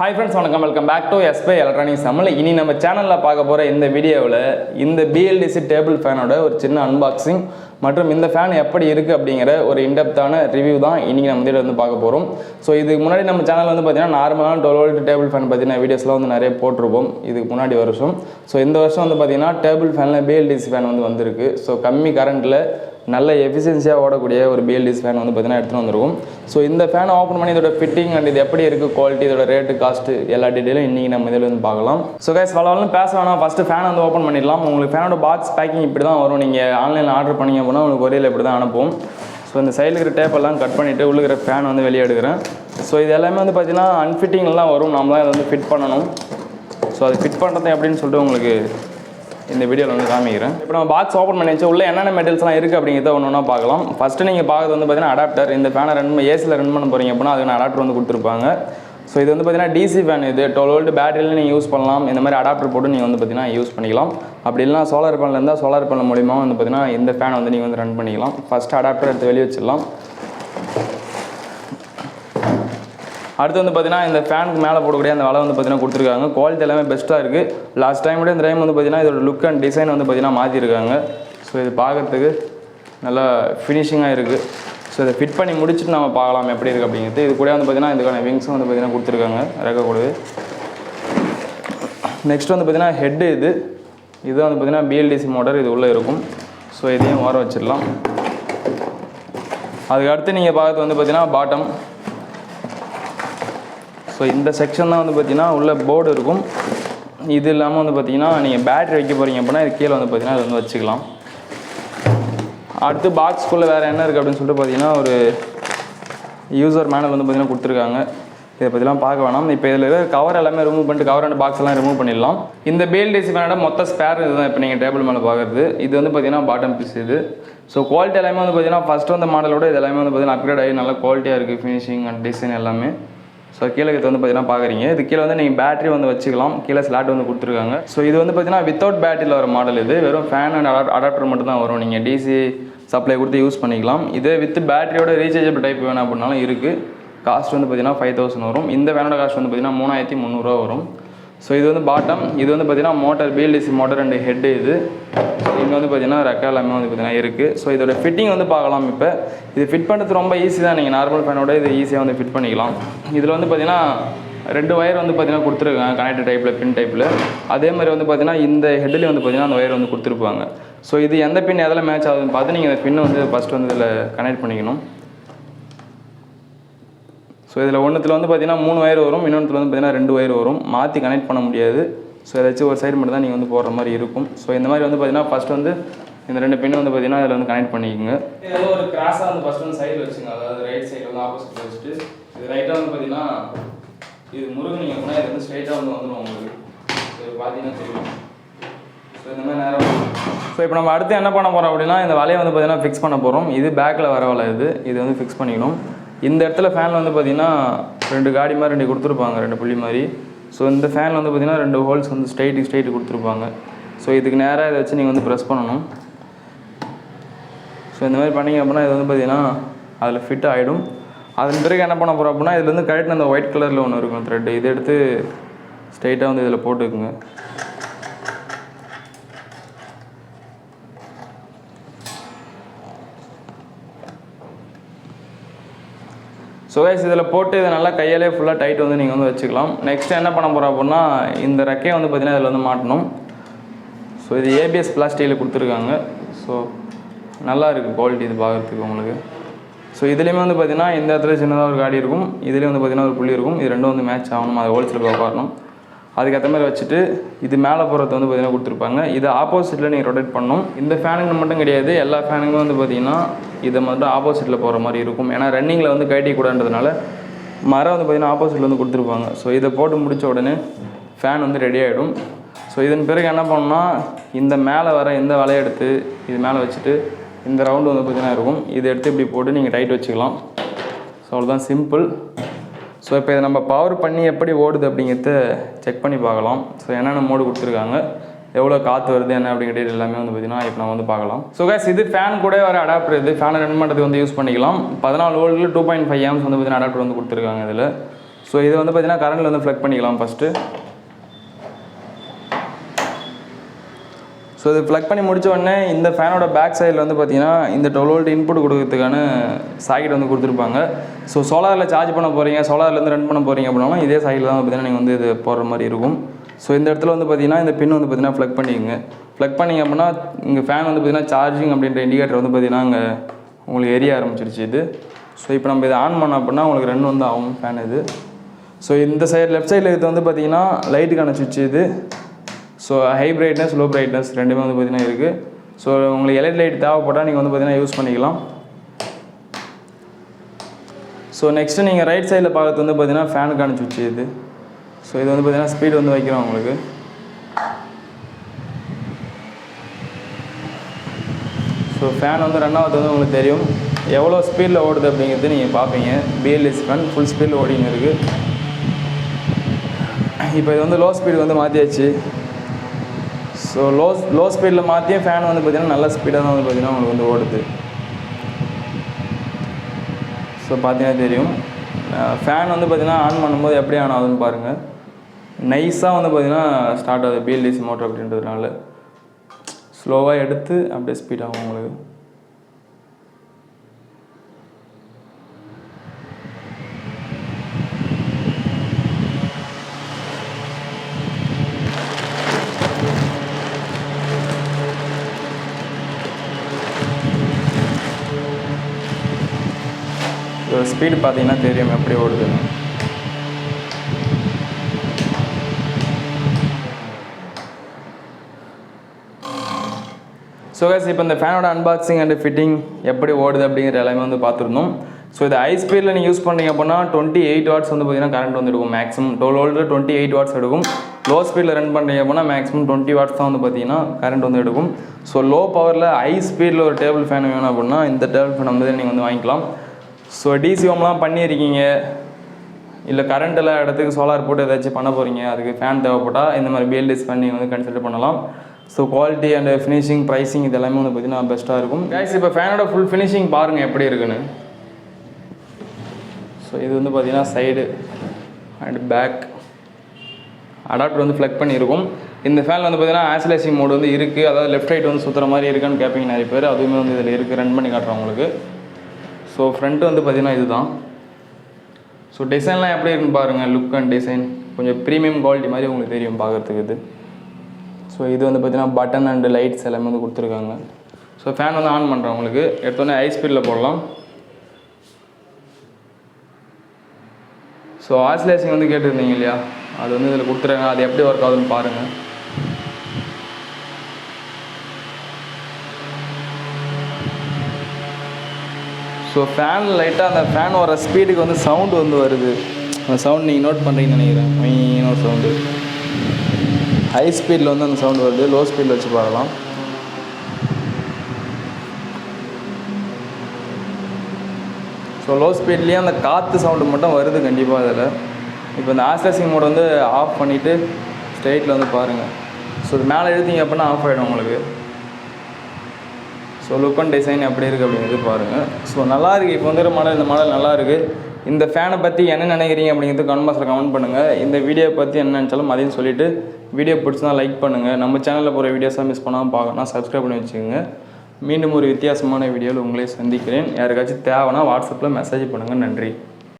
Hi friends வணக்கம். Welcome back to spy electronics Tamil இனி நம்ம சேனலில் பார்க்க போகிற இந்த வீடியோவில் இந்த பிஎல்டிசி டேபிள் ஃபேனோட ஒரு சின்ன அன்பாக்சிங் மற்றும் இந்த ஃபேன் எப்படி இருக்குது அப்படிங்கிற ஒரு இன்டெப்த்தான ரிவ்யூ தான் இன்றைக்கி நம்ம இதில் வந்து பார்க்க போகிறோம் ஸோ இதுக்கு முன்னாடி நம்ம சேனல் வந்து பார்த்தீங்கன்னா நார்மலான டுவெல் வோல்ட் டேபிள் ஃபேன் பார்த்தீங்கன்னா வீடியோஸ்லாம் வந்து நிறைய போட்டிருப்போம். இதுக்கு முன்னாடி வருஷம். ஸோ இந்த வருஷம் வந்து பார்த்தீங்கன்னா டேபிள் ஃபேனில் பிஎல்டிசி ஃபேன் வந்து வந்திருக்கு. ஸோ கம்மி கரண்ட்டில் நல்ல எஃபிஷியன்சியாக ஓடக்கூடிய ஒரு பிஎல்டிஸ் ஃபேன் வந்து பார்த்தீங்கன்னா எடுத்துகிட்டு வந்திருக்கும். ஸோ இந்த ஃபேனை ஓப்பன் பண்ணி இதோட ஃபிட்டிங் அண்ட் இது எப்படி இருக்குது குவாலிட்டி இதோட ரேட்டு காஸ்ட்டு எல்லா டீட்டெயிலும் இன்றைக்கி நம்ம இதில் வந்து பார்க்கலாம். ஸோ கைஸ் வளவலும் பேச வேணாம். ஃபஸ்ட்டு ஃபேன் வந்து ஓப்பன் பண்ணிடலாம். உங்களுக்கு ஃபேனோட பாக்ஸ் பேக்கிங் இப்படி தான் வரும். நீங்கள் ஆன்லைனில் ஆர்டர் பண்ணிங்க அப்படின்னா உங்களுக்கு ஒரேயில் இப்படி தான் அனுப்பும். ஸோ இந்த சைடில் இருக்கிற டேப்பெல்லாம் கட் பண்ணிவிட்டு உள்ளுக்கிற ஃபேன் வந்து வெளியே எடுக்கிறேன். ஸோ இது எல்லாமே வந்து பார்த்தீங்கன்னா அன்ஃபிட்டிங்லாம் வரும். நம்மளாம் இதை வந்து ஃபிட் பண்ணணும். ஸோ அது ஃபிட் பண்ணுறது எப்படின்னு சொல்லிட்டு உங்களுக்கு இந்த வீடியோவில் வந்து காமிக்கிறேன். இப்போ நம்ம பாக்ஸ் ஓப்பன் பண்ணி வச்சு உள்ள என்னென்ன மெட்டல்ஸ்லாம் இருக்குது அப்படிங்கிறத ஒன்று ஒன்றா பார்க்கலாம். ஃபஸ்ட்டு நீங்கள் பார்க்குறது வந்து பார்த்தீங்கன்னா அடாப்டர் இந்த ஃபேனை ரன் ஏசியில் ரன் பண்ண போகிறீங்க அப்படின்னா அதுக்கு அடாப்டர் வந்து கொடுத்துருப்பாங்க. ஸோ இது வந்து பார்த்தீங்கன்னா டிசி ஃபேன் இது. டுவெல் வோல்ட் பேட்டரியில் நீங்கள் யூஸ் பண்ணலாம். இந்த மாதிரி அடாப்டர் போட்டு நீங்கள் வந்து பார்த்தீங்கன்னா யூஸ் பண்ணிக்கலாம். அப்படி இல்லைனா சோலார் பேனல் இருந்தால் சோலார் பேனல் மூலிமா வந்து பார்த்தீங்கன்னா இந்த ஃபேன் வந்து நீங்கள் வந்து ரன் பண்ணிக்கலாம். ஃபஸ்ட்டு அடாப்டர் எடுத்து வெளியே வச்சிடலாம். அடுத்து வந்து பார்த்தீங்கன்னா இந்த ஃபேனுக்கு மேலே போடக்கூடிய அந்த வலை வந்து பார்த்தீங்கன்னா கொடுத்துருக்காங்க. குவாலிட்டி எல்லாமே பெஸ்ட்டாக இருக்குது லாஸ்ட் டைம் விட இந்த டைம் வந்து பார்த்தீங்கன்னா இதோட லுக் அண்ட் டிசைன் வந்து பார்த்தீங்கன்னா மாற்றிருக்காங்க ஸோ இது பார்க்கறதுக்கு நல்லா ஃபினிஷிங்காக இருக்குது ஸோ இதை ஃபிட் பண்ணி முடிச்சுட்டு நம்ம பார்க்கலாம் எப்படி இருக்குது அப்படிங்கிறது. இது கூட வந்து பார்த்தீங்கன்னா இதுக்கான விங்ஸும் வந்து பார்த்தீங்கன்னா கொடுத்துருக்காங்க. ரெக்க கூடவே. நெக்ஸ்ட் வந்து பார்த்தீங்கன்னா ஹெட்டு இது. இது வந்து பார்த்தீங்கன்னா பிஎல்டிசி மோட்டர் இது உள்ளே இருக்கும். ஸோ இதையும் ஓர வச்சிடலாம். அதுக்கு அடுத்து நீங்கள் பார்க்கறது வந்து பார்த்தீங்கன்னா பாட்டம் ஸோ இந்த செக்ஷன் தான் வந்து பார்த்தீங்கன்னா உள்ள போர்டு இருக்கும். இது இல்லாமல் வந்து பார்த்தீங்கன்னா நீங்கள் பேட்டரி வைக்க போகிறீங்க அப்படின்னா இது கீழே வந்து பார்த்தீங்கன்னா இது வந்து வச்சுக்கலாம். அடுத்து பாக்ஸ்குள்ளே வேறு என்ன இருக்குது அப்படின்னு சொல்லிட்டு பார்த்தீங்கன்னா ஒரு யூசர் மேனல் வந்து பார்த்தீங்கன்னா கொடுத்துருக்காங்க. இதை பற்றிலாம் பார்க்க வேணாம். இப்போ இதில் கவர் எல்லாமே ரிமூவ் பண்ணிட்டு கவர் அண்ட் பாக்ஸ் எல்லாம் ரிமூவ் பண்ணிடலாம். இந்த பேல்டேசி ஃபேனோட மொத்த ஸ்பேர் இதுதான் இப்போ நீங்கள் டேபிள் மேலே பார்க்குறது இது வந்து பார்த்தீங்கன்னா பாட்டம் பீஸ் இது. ஸோ குவாலிட்டி எல்லாமே வந்து பார்த்தீங்கன்னா ஃபஸ்ட்டு வந்த மாடலோட இது எல்லாமே வந்து பார்த்தீங்கன்னா அப்கிரேட் ஆகி நல்ல குவாலிட்டியாக இருக்குது ஃபினிஷிங் அண்ட் டிசைன் எல்லாமே. ஸோ கீழே இது வந்து பார்த்தீங்கன்னா பார்க்குறீங்க. இது கீழே வந்து நீங்கள் பேட்டரி வந்து வச்சுக்கலாம். கீழே ஸ்லாட் வந்து கொடுத்துருக்காங்க. ஸோ இது வந்து பார்த்தீங்கன்னா வித்தவுட் பேட்டரியில் வர மாடல் இது. வெறும் ஃபேன் அண்ட் அடாப்ட் அடாப்டர் மட்டும் தான் வரும். நீங்கள் டிசி சப்ளை கொடுத்து யூஸ் பண்ணிக்கலாம். இதே வித் பேட்டரியோட ரீசார்ஜபிள் டைப் வேணும் அப்படின்னாலும் இருக்குது காஸ்ட் வந்து பார்த்தீங்கன்னா ஃபைவ் தௌசண்ட் வரும். இந்த வேனோட காஸ்ட் வந்து பார்த்தீங்கன்னா மூணாயிரத்தி முந்நூறுரூவா வரும். ஸோ இது வந்து பாட்டம் இது வந்து பார்த்தீங்கன்னா motor BLDC motor and head இது. இங்கே வந்து பார்த்தீங்கன்னா ரெக்க எல்லாமே வந்து பார்த்திங்கன்னா இருக்குது ஸோ இதோட ஃபிட்டிங் வந்து பார்க்கலாம் இப்போ. இது ஃபிட் பண்ணுறது ரொம்ப ஈஸி தான். நீங்கள் நார்மல் ஃபேனோட இது ஈஸியாக வந்து ஃபிட் பண்ணிக்கலாம். இதில் வந்து பார்த்திங்கன்னா ரெண்டு ஒயர் வந்து பார்த்தீங்கன்னா கொடுத்துருக்காங்க கனெக்டர் டைப்பில் பின் டைப்பில் அதே மாதிரி வந்து பார்த்திங்கன்னா இந்த ஹெட்லேயும் வந்து பார்த்திங்கன்னா அந்த ஒயர் வந்து கொடுத்துருப்பாங்க. ஸோ இது எந்த பின் எதில் மேட்ச் ஆகுதுன்னு பார்த்து நீங்கள் இந்த பின்னை வந்து ஃபஸ்ட்டு வந்து இதில் கனெக்ட் பண்ணிக்கணும். ஸோ இதில் ஒன்றுத்தில் வந்து பார்த்தீங்கன்னா மூணு ஒயர் வரும் இன்னொன்றுல வந்து பார்த்தீங்கன்னா ரெண்டு ஒயர் வரும். மாற்றி கனெக்ட் பண்ண முடியாது. ஸோ ஏதாச்சும் ஒரு சைடு மட்டும் தான் நீங்கள் வந்து போடுற மாதிரி இருக்கும். ஸோ இந்த மாதிரி வந்து பார்த்தீங்கன்னா ஃபஸ்ட் வந்து இந்த ரெண்டு பின் வந்து பார்த்தீங்கன்னா இதில் வந்து கனெக்ட் பண்ணிக்கோங்க. ஏதோ ஒரு கிராஸாக வந்து ஃபஸ்ட் வந்து சைடு வச்சுங்க அதாவது ரைட் சைடு வந்து ஆப்போசிட் வச்சுட்டு இது ரைட்டாக வந்து பார்த்தீங்கன்னா இது முருகனிங்க அப்படின்னா இது வந்து ஸ்ட்ரைட்டாக வந்து வந்துடும் உங்களுக்கு. இது பார்த்தீங்கன்னா தெரியும். ஸோ இந்த மாதிரி நேரம் ஸோ இப்போ நம்ம அடுத்து என்ன பண்ண போகிறோம் அப்படின்னா இந்த வலையை வந்து பார்த்தீங்கன்னா ஃபிக்ஸ் பண்ண போகிறோம் இது பேக்கில் வர வலை இது. இது வந்து ஃபிக்ஸ் பண்ணிக்கணும். இந்த இடத்துல ஃபேன் வந்து பார்த்தீங்கன்னா ரெண்டு காடி மாதிரி ரெண்டு கொடுத்துருப்பாங்க ரெண்டு புள்ளி மாதிரி. ஸோ இந்த ஃபேனில் வந்து பார்த்தீங்கன்னா ரெண்டு ஹோல்ஸ் வந்து ஸ்ட்ரைட்டு ஸ்ட்ரைட்டு கொடுத்துருப்பாங்க. ஸோ இதுக்கு நேராக இதை வச்சு நீங்கள் வந்து ப்ரெஸ் பண்ணணும். ஸோ இந்த மாதிரி பண்ணீங்க அப்படின்னா இது வந்து பார்த்தீங்கன்னா அதில் ஃபிட் ஆகிடும் அதன் பிறகு என்ன பண்ண போகிறோம் அப்படின்னா இதுலேருந்து கரெக்டாக அந்த ஒயிட் கலரில் ஒன்று இருக்கும் த்ரெட்டு இதை எடுத்து ஸ்ட்ரைட்டாக வந்து இதில் போட்டுக்குங்க. ஸோ கைஸ் இதில் போட்டு இதை நல்லா கையாலே ஃபுல்லாக டைட் வந்து நீங்கள் வந்து வச்சுக்கலாம். நெக்ஸ்ட் என்ன பண்ண போகிறோம் அப்படின்னா இந்த ரெக்கையை வந்து பார்த்திங்கன்னா இதில் வந்து மாட்டணும். ஸோ இது ஏபிஎஸ் பிளாஸ்டிக்கில் கொடுத்துருக்காங்க. ஸோ நல்லா இருக்குது குவாலிட்டி இது பார்க்குறதுக்கு உங்களுக்கு. ஸோ இதுலேயுமே வந்து பார்த்தீங்கன்னா இந்த இடத்துல சின்னதாக ஒரு காடி இருக்கும். இதுலேயும் வந்து பார்த்திங்கன்னா ஒரு புள்ளி இருக்கும். இது ரெண்டும் வந்து மேட்ச் ஆகணும். அதை ஹோல்சேல் பார்க்கணும். உட்காரணும் அதுக்கேற்ற மாதிரி வச்சுட்டு இது மேலே போகிறது வந்து பார்த்தீங்கன்னா கொடுத்துருப்பாங்க. இது ஆப்போசிட்டில் நீங்கள் ரொட்டேட் பண்ணணும். இந்த ஃபேனுக்கு மட்டும் கிடையாது. எல்லா ஃபேனுக்குமே வந்து பார்த்தீங்கன்னா இதை மட்டும் ஆப்போசிட்டில் போகிற மாதிரி இருக்கும். ஏன்னா ரன்னிங்கில் வந்து கட்டிக்கூடாதுன்றதுனால மரம் வந்து பார்த்தீங்கன்னா ஆப்போசிட்டில் வந்து கொடுத்துருப்பாங்க. ஸோ இதை போட்டு முடித்த உடனே ஃபேன் வந்து ரெடி ஆகிடும் ஸோ இதன் பிறகு என்ன பண்ணணும்னா இந்த மேலே வர இந்த வலையை எடுத்து இது மேலே வச்சுட்டு இந்த ரவுண்டு வந்து பார்த்தீங்கன்னா இருக்கும். இதை எடுத்து இப்படி போட்டு நீங்கள் டைட் வச்சுக்கலாம். ஸோ அவ்வளோதான் சிம்பிள் ஸோ இப்போ இதை நம்ம பவர் பண்ணி எப்படி ஓடுது அப்படிங்கிறத செக் பண்ணி பார்க்கலாம். ஸோ என்னென்ன மோடு கொடுத்துருக்காங்க எவ்வளோ காற்று வருது என்ன அப்படிங்கிறது எல்லாமே வந்து பார்த்தீங்கன்னா இப்போ நம்ம வந்து பார்க்கலாம். ஸோ கேஸ் இது ஃபேன் கூட வர அடாப்டர் இது. ஃபேனை ரன் பண்ணுறதுக்கு வந்து யூஸ் பண்ணிக்கலாம். பதினாலு வோல்ட்டில் டூ பாயிண்ட் ஃபைவ் ஏம்ஸ் வந்து பார்த்தீங்கன்னா அடாப்டர் வந்து கொடுத்துருக்காங்க இதில். ஸோ இது வந்து பார்த்தீங்கன்னா கரண்டில் வந்து ஃப்ளக் பண்ணிக்கலாம் ஃபஸ்ட்டு ஸோ இது ப்ளக் பண்ணி முடித்த உடனே இந்த ஃபேனோட பேக் சைடில் வந்து பார்த்தீங்கன்னா இந்த டுவெல் வோல்ட் இன்புட் கொடுக்கறதுக்கான சாக்கெட் வந்து கொடுத்துருப்பாங்க. ஸோ சோலாரில் சார்ஜ் பண்ண போகிறீங்க சோலார்லேருந்து ரன் பண்ண போகிறீங்க அப்படின்னாலும் இதே சாக்கெட்டில் தான் பார்த்தீங்கன்னா நீங்கள் வந்து இது போடுற மாதிரி இருக்கும். ஸோ இந்த இடத்துல வந்து பார்த்தீங்கன்னா இந்த பின் வந்து பார்த்தீங்கன்னா ப்ளக் பண்ணிக்கோங்க. ப்ளக் பண்ணிங்க அப்படின்னா இங்கே ஃபேன் வந்து பார்த்தீங்கன்னா சார்ஜிங் அப்படின்ற இண்டிகேட்டர் வந்து பார்த்தீங்கன்னா அங்கே உங்களுக்கு எரிய ஆரம்பிச்சிருச்சு இது. ஸோ இப்போ நம்ம இதை ஆன் பண்ணோம் அப்படின்னா உங்களுக்கு ரன் வந்து ஆகும் ஃபேன் இது. ஸோ இந்த சைடு லெஃப்ட் சைடில் இது வந்து பார்த்தீங்கன்னா லைட்டுக்கான சுவிட்ச் இது. So high brightness low brightness ரெண்டுமே வந்து பார்த்தீங்கன்னா இருக்குது ஸோ உங்களுக்கு எலக்ட் லைட் தேவைப்பட்டால் நீங்கள் வந்து பார்த்தீங்கன்னா யூஸ் பண்ணிக்கலாம். ஸோ நெக்ஸ்ட்டு நீங்கள் ரைட் சைடில் பார்க்கறது வந்து பார்த்தீங்கன்னா ஃபேனுக்கான வச்சு இது ஸோ இது வந்து பார்த்தீங்கன்னா ஸ்பீட் வந்து வைக்கிறோம் உங்களுக்கு. ஸோ ஃபேன் வந்து ரன் ஆகுது வந்து உங்களுக்கு தெரியும். எவ்வளோ ஸ்பீடில் ஓடுது அப்படிங்கிறது நீங்கள் பார்ப்பீங்க பிஎல்எஸ் ஃபேன் ஃபுல் ஸ்பீடில் ஓடின்னு இருக்குது இப்போ இது வந்து லோ ஸ்பீடு வந்து மாற்றியாச்சு ஸோ லோ லோ ஸ்பீடில் மாற்றியும் ஃபேன் வந்து பார்த்திங்கன்னா நல்ல ஸ்பீடாக தான் வந்து பார்த்திங்கன்னா உங்களுக்கு வந்து ஓடுது. ஸோ பார்த்தீங்கன்னா தெரியும். ஃபேன் வந்து பார்த்திங்கன்னா ஆன் பண்ணும்போது எப்படி ஆன் ஆகுதுன்னு பாருங்கள் நைஸாக வந்து பார்த்திங்கன்னா ஸ்டார்ட் ஆகுது பிஎல்டிசி மோட்டர் அப்படின்றதுனால. ஸ்லோவாக எடுத்து அப்படியே ஸ்பீடாகும் உங்களுக்கு. ஸ்பீடு பார்த்தீங்கன்னா தெரியும் எப்படி ஓடுதுன்னு. ஸோ கேஸ் இப்போ இந்த ஃபேனோட அன்பாக்சிங் அண்ட் ஃபிட்டிங் எப்படி ஓடுது அப்படிங்கிற எல்லாமே வந்து பார்த்துருந்தோம். ஸோ இது ஹை ஸ்பீடில் நீங்கள் யூஸ் பண்ணீங்க அப்படின்னா டுவெண்ட்டி எயிட் வாட்ஸ் வந்து பார்த்தீங்கன்னா கரண்ட் வந்து எடுக்கும் maximum twelve volt twenty eight watts எடுக்கும் லோ ஸ்பீடில் ரன் பண்ணுறீங்க அப்படின்னா மேக்ஸிமம் டுவெண்ட்டி வாட்ஸ் தான் வந்து பார்த்தீங்கன்னா கரண்ட் வந்து எடுக்கும். ஸோ லோ பவரில் ஹை ஸ்பீடில் ஒரு டேபிள் ஃபேன் வேணும் அப்படின்னா இந்த டேபிள் ஃபேன் வந்து நீங்கள் வந்து வாங்கிக்கலாம். ஸோ டிசி ஹோம்லாம் பண்ணியிருக்கீங்க. இல்லை கரண்ட் எல்லாம் இடத்துக்கு சோலார் போட்டு ஏதாச்சும் பண்ண போகிறீங்க அதுக்கு ஃபேன் தேவைப்பட்டால் இந்த மாதிரி பிஎல்டிஸ் பண்ணி வந்து கன்சிடர் பண்ணலாம். So quality and finishing pricing இது எல்லாமே வந்து பார்த்தீங்கன்னா பெஸ்ட்டாக இருக்கும். கைஸ் இப்போ ஃபேனோட ஃபுல் ஃபினிஷிங் பாருங்கள் எப்படி இருக்குன்னு. ஸோ இது வந்து பார்த்தீங்கன்னா சைடு அண்ட் பேக் அடாப்டர் வந்து ஃப்ளக் பண்ணியிருக்கும். இந்த ஃபேன் வந்து பார்த்தீங்கன்னா ஆசிலேசிங் மோடு வந்து இருக்குது அதாவது லெஃப்ட் ரைட் வந்து சுற்றுற மாதிரி இருக்கான்னு கேட்பீங்க நிறைய பேர். அதுவுமே வந்து இதில் இருக்குது ரன் பண்ணி காட்டுறேன் உங்களுக்கு. ஸோ ஃப்ரண்ட் வந்து பார்த்தீங்கன்னா இதுதான். ஸோ டிசைன்லாம் எப்படி இருக்குன்னு பாருங்கள் லுக் அண்ட் டிசைன் கொஞ்சம் ப்ரீமியம் குவாலிட்டி மாதிரி உங்களுக்கு தெரியும் பார்க்குறதுக்கு இது. ஸோ இது வந்து பார்த்தீங்கன்னா பட்டன் அண்ட் லைட்ஸ் எல்லாமே வந்து கொடுத்துருக்காங்க. ஸோ ஃபேன் வந்து ஆன் பண்ணுறேன் உங்களுக்கு. எடுத்தோடனே ஹை ஸ்பீடில் போடலாம். ஸோ ஆசிலேசிங் வந்து கேட்டிருந்தீங்க இல்லையா? அது வந்து இதில் கொடுத்துருக்காங்க. அது எப்படி ஒர்க் ஆகுதுன்னு பாருங்கள் ஸோ ஃபேன் லைட்டாக அந்த ஃபேன் வர ஸ்பீடுக்கு வந்து சவுண்டு வந்து வருது. அந்த சவுண்ட் நீங்கள் நோட் பண்ணுறீங்கன்னு நினைக்கிறேன். மெயின் ஒரு சவுண்டு ஹை ஸ்பீடில் வந்து அந்த சவுண்டு வருது. லோ ஸ்பீடில் வச்சு பார்க்கலாம் ஸோ லோ ஸ்பீட்லேயே அந்த காற்று சவுண்டு மட்டும் வருது கண்டிப்பாக அதில். இப்போ இந்த ஆஸ்லேசிங் மோட் வந்து ஆஃப் பண்ணிவிட்டு ஸ்ட்ரெயிட்டில் வந்து பாருங்கள் ஸோ இது மேலே எழுதிங்க அப்படின்னா ஆஃப் ஆகிடும் உங்களுக்கு. ஸோ லுக் அண்ட் டிசைன் எப்படி இருக்குது அப்படிங்கிறது பாருங்கள் ஸோ நல்லா இருக்குது இப்போ வந்துற மாடல் இந்த மாடல் நல்லா இருக்குது இந்த ஃபேனை பற்றி என்ன நினைக்கிறீங்க அப்படிங்கிறது கமெண்ட் பாக்ஸில் கமெண்ட் பண்ணுங்கள் இந்த வீடியோ பற்றி என்ன நினச்சாலும் அதையும் சொல்லிவிட்டு வீடியோ பிடிச்சிருந்தா லைக் பண்ணுங்கள் நம்ம சேனலில் போகிற வீடியோஸாக மிஸ் பண்ணாமல் பார்க்கணும் சப்ஸ்கிரைப் பண்ணி வச்சுக்கோங்க. மீண்டும் ஒரு வித்தியாசமான வீடியோவில் உங்களே சந்திக்கிறேன். யாருக்காச்சும் தேவைன்னா வாட்ஸ்அப்பில் மெசேஜ் பண்ணுங்கள் நன்றி.